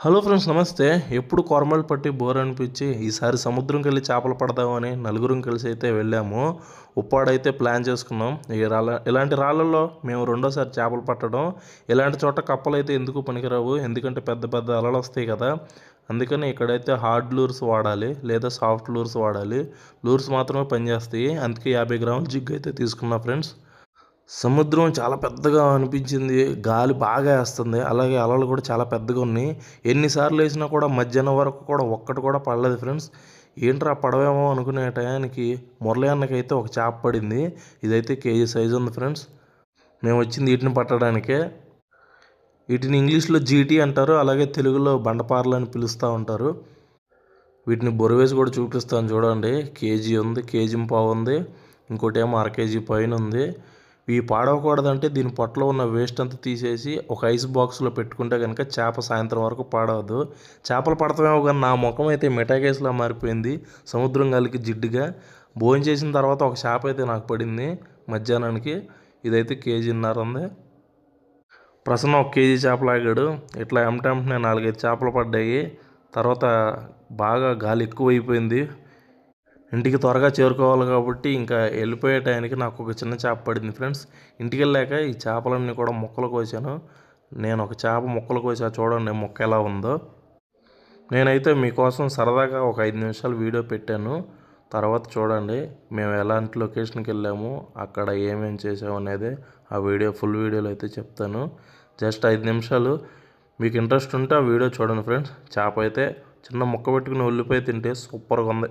Hello friends నమస్తే. ఎప్పుడు కొరమలు పట్టి బోర్ అనిపించి ఈసారి సముద్రం వెళ్ళి చేపలు పడదామని నలుగురం కలిసి అయితే వెళ్ళాము. ఉప్పాడైతే ప్లాన్ చేసుకున్నాం. ఈ రాళ్ళ ఇలాంటి రాళ్ళల్లో మేము రెండోసారి చేపలు పట్టడం. ఇలాంటి చోట కప్పలు అయితే ఎందుకు పనికిరావు? ఎందుకంటే పెద్ద పెద్ద అలలు వస్తాయి కదా. అందుకని ఇక్కడైతే హార్డ్ లూర్స్ వాడాలి లేదా సాఫ్ట్ లూర్స్ వాడాలి. లూర్స్ మాత్రమే పనిచేస్తాయి. అందుకే యాభై గ్రాముల జిగ్ అయితే తీసుకున్నా ఫ్రెండ్స్. సముద్రం చాలా పెద్దగా అనిపించింది. గాలి బాగా వేస్తుంది. అలాగే అలలు కూడా చాలా పెద్దగా ఉన్నాయి. ఎన్నిసార్లు వేసినా కూడా మధ్యాహ్నం వరకు కూడా ఒక్కటి కూడా పడలేదు ఫ్రెండ్స్. ఏంట్రా పడవేమో అనుకునే టయానికి మురళి అన్నకైతే ఒక చేప పడింది. ఇదైతే కేజీ సైజు ఉంది ఫ్రెండ్స్. మేము వచ్చింది వీటిని పట్టడానికే. వీటిని ఇంగ్లీష్లో జీటీ అంటారు. అలాగే తెలుగులో బండపార్లు అని పిలుస్తూ ఉంటారు. వీటిని బొరవేసి కూడా చూపిస్తాను చూడండి. కేజీ ఉంది కేజీ పావు ఉంది. ఇంకోటి ఏమో అర కేజీ పైన ఉంది. ఇవి పాడవకూడదంటే దీని పొట్టలో ఉన్న వేస్ట్ అంతా తీసేసి ఒక ఐస్ బాక్స్లో పెట్టుకుంటే కనుక చేప సాయంత్రం వరకు పాడవద్దు. చేపలు పడతామేమో కానీ నా ముఖం అయితే మిఠాకేసులా మారిపోయింది. సముద్రం గాలికి జిడ్డుగా. భోజనం చేసిన తర్వాత ఒక చేప అయితే నాకు పడింది మధ్యాహ్నానికి. ఇదైతే కేజీన్నర ఉంది. ప్రసన్న ఒక కేజీ చేపలు ఆగాడు ఇట్లా ఎంటెంటనే నాలుగైదు చేపలు పడ్డాయి. తర్వాత బాగా గాలి ఎక్కువైపోయింది. ఇంటికి త్వరగా చేరుకోవాలి కాబట్టి ఇంకా వెళ్ళిపోయే టైంకి నాకు ఒక చిన్న చేప పడింది ఫ్రెండ్స్. ఇంటికి వెళ్ళాక ఈ చేపలన్నీ కూడా ముక్కలు కోసాను. నేను ఒక చేప ముక్కలు కోసా. చూడండి ముక్క ఎలా ఉందో. నేనైతే మీకోసం సరదాగా ఒక ఐదు నిమిషాలు వీడియో పెట్టాను. తర్వాత చూడండి మేము ఎలాంటి లొకేషన్కి వెళ్ళాము అక్కడ ఏమేమి చేసాము అనేది ఆ వీడియో ఫుల్ వీడియోలో అయితే చెప్తాను. జస్ట్ ఐదు నిమిషాలు. మీకు ఇంట్రెస్ట్ ఉంటే ఆ వీడియో చూడండి ఫ్రెండ్స్. చేప అయితే చిన్న ముక్క పెట్టుకుని ఉల్లిపోయి తింటే సూపర్గా ఉంది.